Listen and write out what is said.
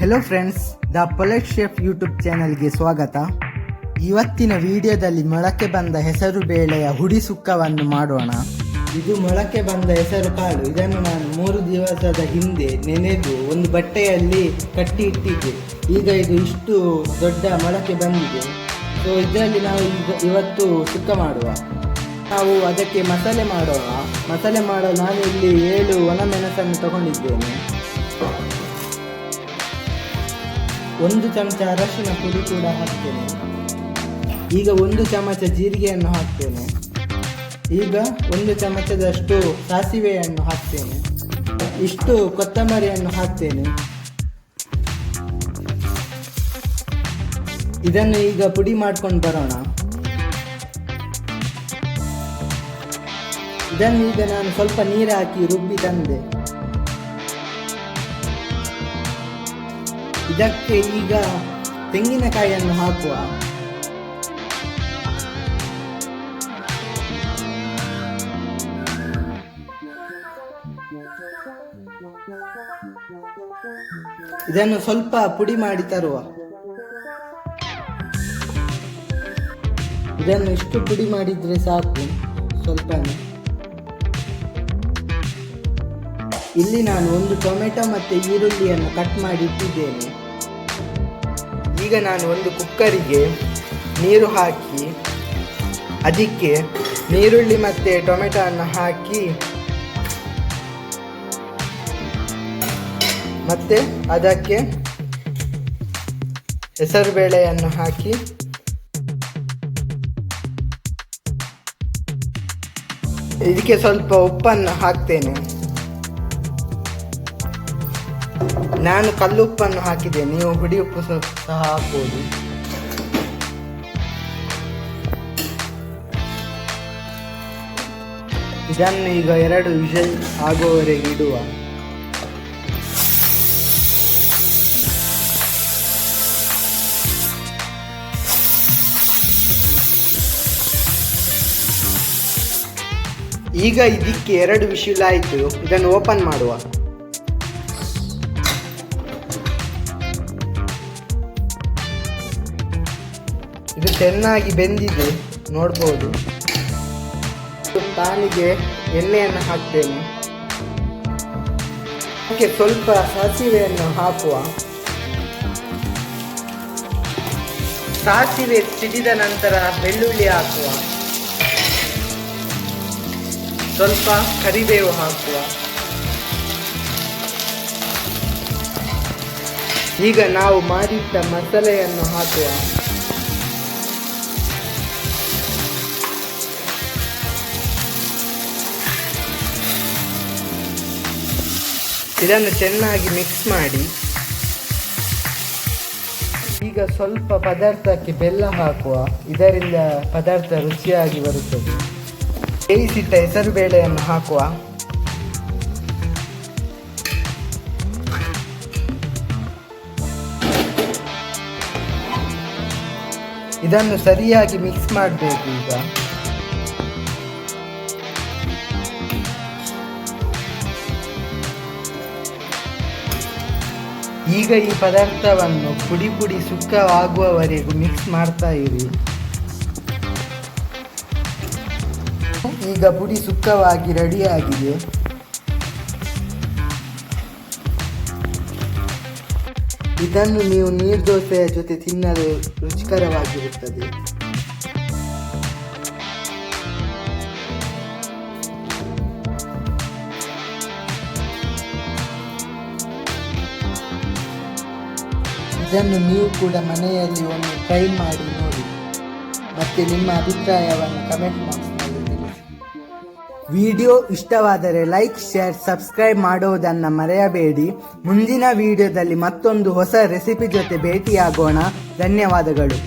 Hello friends the palate chef YouTube ಚಾನಲ್ಗೆ ಸ್ವಾಗತ. ಇವತ್ತಿನ ವಿಡಿಯೋದಲ್ಲಿ ಮೊಳಕೆ ಬಂದ ಹೆಸರು ಬೇಳೆಯ ಹುಡಿ ಸುಕ್ಕವನ್ನು ಮಾಡೋಣ. ಇದು ಮೊಳಕೆ ಬಂದ ಹೆಸರು ಕಾಳು. ಇದನ್ನು ನಾನು ಮೂರು ದಿವಸದ ಹಿಂದೆ ನೆನೆದು ಒಂದು ಬಟ್ಟೆಯಲ್ಲಿ ಕಟ್ಟಿ ಇಟ್ಟಿದ್ದೆ. ಈಗ ಇದು ಇಷ್ಟು ದೊಡ್ಡ ಮೊಳಕೆ ಬಂದಿದೆ. ಸೊ ಇದರಲ್ಲಿ ನಾವು ಈಗ ಇವತ್ತು ಸುಕ್ಕ ಮಾಡುವ. ನಾವು ಅದಕ್ಕೆ ಮಸಾಲೆ ಮಾಡೋಣ. ಮಸಾಲೆ ಮಾಡಲು ನಾನು ಇಲ್ಲಿ ಏಳು ಒಣ ಮೆಣಸನ್ನು ತಗೊಂಡಿದ್ದೇನೆ. ಒಂದು ಚಮಚ ಅರಶಿನ ಪುಡಿ ಕೂಡ ಹಾಕ್ತೇನೆ. ಈಗ ಒಂದು ಚಮಚ ಜೀರಿಗೆಯನ್ನು ಹಾಕ್ತೇನೆ. ಈಗ ಒಂದು ಚಮಚದಷ್ಟು ಸಾಸಿವೆಯನ್ನು ಹಾಕ್ತೇನೆ. ಇಷ್ಟು ಕೊತ್ತಂಬರಿಯನ್ನು ಹಾಕ್ತೇನೆ. ಇದನ್ನು ಈಗ ಪುಡಿ ಮಾಡ್ಕೊಂಡು ಬರೋಣ. ಇದನ್ನು ಈಗ ನಾನು ಸ್ವಲ್ಪ ನೀರು ಹಾಕಿ ರುಬ್ಬಿ ತಂದೆ. ಇದಕ್ಕೆ ಈಗ ತೆಂಗಿನಕಾಯಿಯನ್ನು ಹಾಕುವ. ಇದನ್ನು ಸ್ವಲ್ಪ ಪುಡಿ ಮಾಡಿ ತರುವ. ಇದನ್ನು ಇಷ್ಟು ಪುಡಿ ಮಾಡಿದ್ರೆ ಸಾಕು ಸ್ವಲ್ಪ ಇಲ್ಲಿ ನಾನು ಒಂದು ಟೊಮೆಟೊ ಮತ್ತು ಈರುಳ್ಳಿಯನ್ನು ಕಟ್ ಮಾಡಿ ಇಟ್ಟಿದ್ದೇನೆ. ಈಗ ನಾನು ಒಂದು ಕುಕ್ಕರಿಗೆ ನೀರು ಹಾಕಿ, ಅದಕ್ಕೆ ನೀರುಳ್ಳಿ ಮತ್ತು ಟೊಮೆಟೊವನ್ನು ಹಾಕಿ, ಮತ್ತೆ ಅದಕ್ಕೆ ಹೆಸರುಬೇಳೆಯನ್ನು ಹಾಕಿ, ಇದಕ್ಕೆ ಸ್ವಲ್ಪ ಉಪ್ಪನ್ನು ಹಾಕ್ತೇನೆ. ನಾನು ಕಲ್ಲುಪ್ಪನ್ನು ಹಾಕಿದೆ. ನೀವು ಹುಡಿ ಉಪ್ಪು ಸಹ ಹಾಕ್ಬೋದು. ಇದನ್ನು ಈಗ ಎರಡು ವಿಷಲ್ ಆಗುವವರೆಗೆ ಇಡುವ. ಈಗ ಇದಕ್ಕೆ ಎರಡು ವಿಷಲ್ ಆಯಿತು. ಇದನ್ನು ಓಪನ್ ಮಾಡುವ. ಇದು ಚೆನ್ನಾಗಿ ಬೆಂದಿದೆ, ನೋಡ್ಬೋದು. ಪಾನಿಗೆ ಎಣ್ಣೆಯನ್ನು ಹಾಕ್ತೇನೆ. ಅದಕ್ಕೆ ಸ್ವಲ್ಪ ಸಾಸಿವೆಯನ್ನು ಹಾಕುವ. ಸಾಸಿವೆ ಸಿಡಿದ ನಂತರ ಬೆಳ್ಳುಳ್ಳಿ ಹಾಕುವ. ಸ್ವಲ್ಪ ಕರಿಬೇವು ಹಾಕುವ. ಈಗ ನಾವು ಮಾಡಿದ್ದ ಮಸಾಲೆಯನ್ನು ಹಾಕುವ. ಇದನ್ನು ಚೆನ್ನಾಗಿ ಮಿಕ್ಸ್ ಮಾಡಿ. ಈಗ ಸ್ವಲ್ಪ ಪದಾರ್ಥಕ್ಕೆ ಬೆಲ್ಲ ಹಾಕುವ. ಇದರಿಂದ ಪದಾರ್ಥ ರುಚಿಯಾಗಿ ಬರುತ್ತದೆ. ಬೇಯಿಸಿಟ್ಟ ಹೆಸರು ಬೇಳೆಯನ್ನು ಹಾಕುವ. ಇದನ್ನು ಸರಿಯಾಗಿ ಮಿಕ್ಸ್ ಮಾಡಬೇಕು ಈಗ. ಈಗ ಈ ಪದಾರ್ಥವನ್ನು ಪುಡಿ ಪುಡಿ ಸುಕ್ಕವಾಗುವವರೆಗೂ ಮಿಕ್ಸ್ ಮಾಡ್ತಾ ಇರಿ. ಈಗ ಪುಡಿ ಸುಕ್ಕವಾಗಿ ರೆಡಿಯಾಗಿದೆ ಇದನ್ನು ನೀವು ನೀರು ದೋಸೆಯ ಜೊತೆ ತಿನ್ನಲು ರುಚಿಕರವಾಗಿರುತ್ತದೆ. ಇದನ್ನು ನೀವು ಕೂಡ ಮನೆಯಲ್ಲಿ ಒಮ್ಮೆ ಟ್ರೈ ಮಾಡಿ ನೋಡಿ. ಮತ್ತು ನಿಮ್ಮ ಅಭಿಪ್ರಾಯವನ್ನು ಕಮೆಂಟ್ ತಿಳಿಸಿ. ವಿಡಿಯೋ ಇಷ್ಟವಾದರೆ ಲೈಕ್ ಶೇರ್ ಸಬ್ಸ್ಕ್ರೈಬ್ ಮಾಡುವುದನ್ನು ಮರೆಯಬೇಡಿ. ಮುಂದಿನ ವಿಡಿಯೋದಲ್ಲಿ ಮತ್ತೊಂದು ಹೊಸ ರೆಸಿಪಿ ಜೊತೆ ಭೇಟಿಯಾಗೋಣ. ಧನ್ಯವಾದಗಳು.